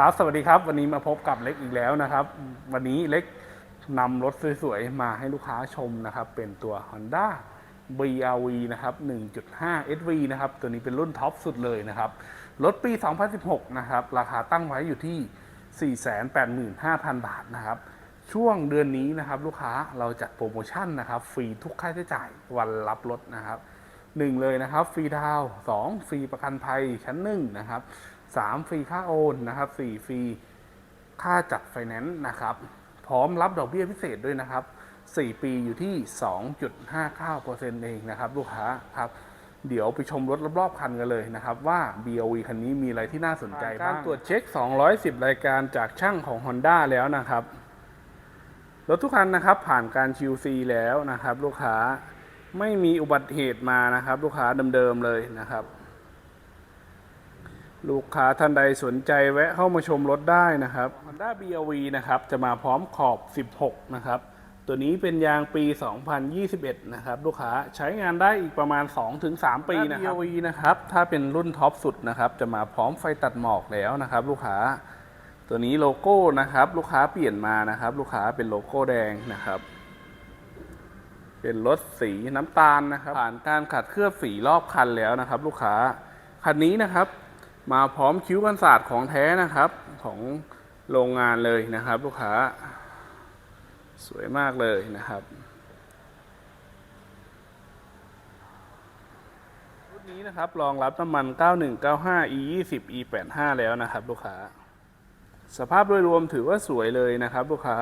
ครับ สวัสดีครับ วันนี้มาพบกับเล็กอีกแล้วนะครับ วันนี้เล็กนำรถสวยๆ มาให้ลูกค้าชมนะครับ เป็นตัว Honda BRV นะครับ 1.5 SV นะครับ ตัวนี้เป็นรุ่นท็อปสุดเลยนะครับ รถปี 2016 นะครับ ราคาตั้งไว้อยู่ที่ 485,000 บาทนะครับ ช่วงเดือนนี้นะครับ ลูกค้าเราจัดโปรโมชั่นนะครับ ฟรีทุกค่าใช้จ่ายวันรับรถนะครับ หนึ่งเลยนะครับฟรีดาวน์สองฟรีประกันภัยชั้นหนึ่งนะครับสามฟรีค่าโอนนะครับสี่ฟรีค่าจัดไฟแนนซ์นะครับพร้อมรับดอกเบี้ยพิเศษด้วยนะครับสี่ปีอยู่ที่ 2.59%เองนะครับ ลูกค้าครับเดี๋ยวไปชมรถรอบๆคันกันเลยนะครับว่า BOV คันนี้มีอะไรที่น่าสนใจบ้าง การตรวจเช็ค 210 รายการจากช่างของ Honda แล้วนะครับ รถทุกคันนะครับผ่านการ QC แล้วนะครับ ลูกค้า ไม่มีอุบัติเหตุมานะครับ ลูกค้าเดิมๆเลยนะครับ ลูกค้าท่านใดสนใจแวะเข้ามาชมรถได้นะครับ Honda BRV นะครับ จะมาพร้อมขอบ 16 นะครับ ตัวนี้เป็นยางปี 2021 นะครับ ลูกค้าใช้งานได้อีกประมาณ 2-3 ปีนะครับ BRV นะครับ ถ้าเป็นรุ่นท็อปสุดนะครับ จะมาพร้อมไฟตัดหมอกแล้วนะครับ ลูกค้าตัวนี้โลโก้นะครับ ลูกค้าเปลี่ยนมานะครับ ลูกค้าเป็นโลโก้แดงนะครับ เป็นรถสีน้ำตาลนะครับผ่านการขัดเคลือบสีรอบคันแล้วนะครับ ลูกค้าคันนี้นะครับ มาพร้อมคิ้วกันศาสตร์ของแท้นะครับของโรงงานเลยนะครับ ลูกค้า สวยมากเลยนะครับรุ่นนี้นะครับรองรับน้ำมัน 9195 E20 E85 แล้วนะครับ ลูกค้า สภาพโดยรวมถือว่าสวยเลยนะครับ ลูกค้า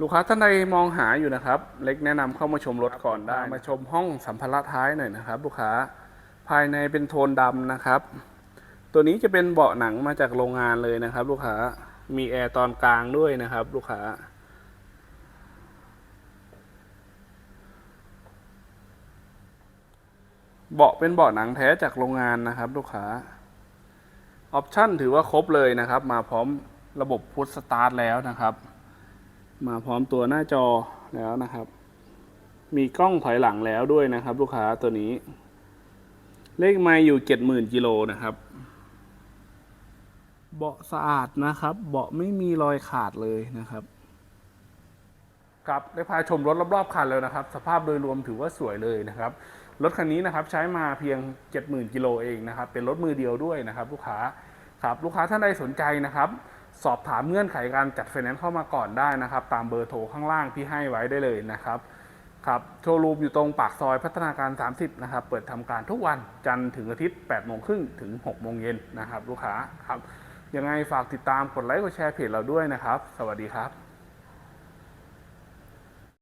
ลูกค้าท่านใดมองหาอยู่นะครับ เล็กแนะนำเข้ามาชมรถก่อนได้มาชมห้องสัมภาระท้ายหน่อยนะครับ ลูกค้าภายในเป็นโทนดำนะครับ ตัวนี้จะเป็นเบาะหนังมาจากโรงงานเลยนะครับ ลูกค้ามีแอร์ตอนกลางด้วยนะครับ ลูกค้าเบาะเป็นเบาะหนังแท้จากโรงงานนะครับ ลูกค้าออปชั่นถือว่าครบเลยนะครับ มาพร้อมระบบพุทสตาร์ทแล้วนะครับ มาพร้อมตัวหน้าจอแล้วนะครับ มีกล้องถอยหลังแล้วด้วยนะครับ ลูกค้าตัวนี้ เลขไมล์อยู่เจ็ดหมื่นกิโลนะครับ เบาะสะอาดนะครับ เบาะไม่มีรอยขาดเลยนะครับครับได้พาชมรถรอบๆคันแล้วนะครับ สภาพโดยรวมถือว่าสวยเลยนะครับ รถคันนี้นะครับใช้มาเพียง 70,000กิโลเองนะครับ เป็นรถมือเดียวด้วยนะครับ ลูกค้าครับลูกค้าท่านใดสนใจนะครับ สอบถามเงื่อนไขการจัดไฟแนนซ์เข้ามาก่อนได้นะครับ ตามเบอร์โทรข้างล่างที่ให้ไว้ได้เลยนะครับครับโชว์รูมอยู่ตรงปากซอยพัฒนาการ 30 นะครับ เปิดทำการทุกวันจันทร์ถึงอาทิตย์8โมงครึ่งถึง6โมงเย็นนะครับ ลูกค้าครับยังไงฝากติดตามกดไลค์กดแชร์เพจเราด้วยนะครับ สวัสดีครับ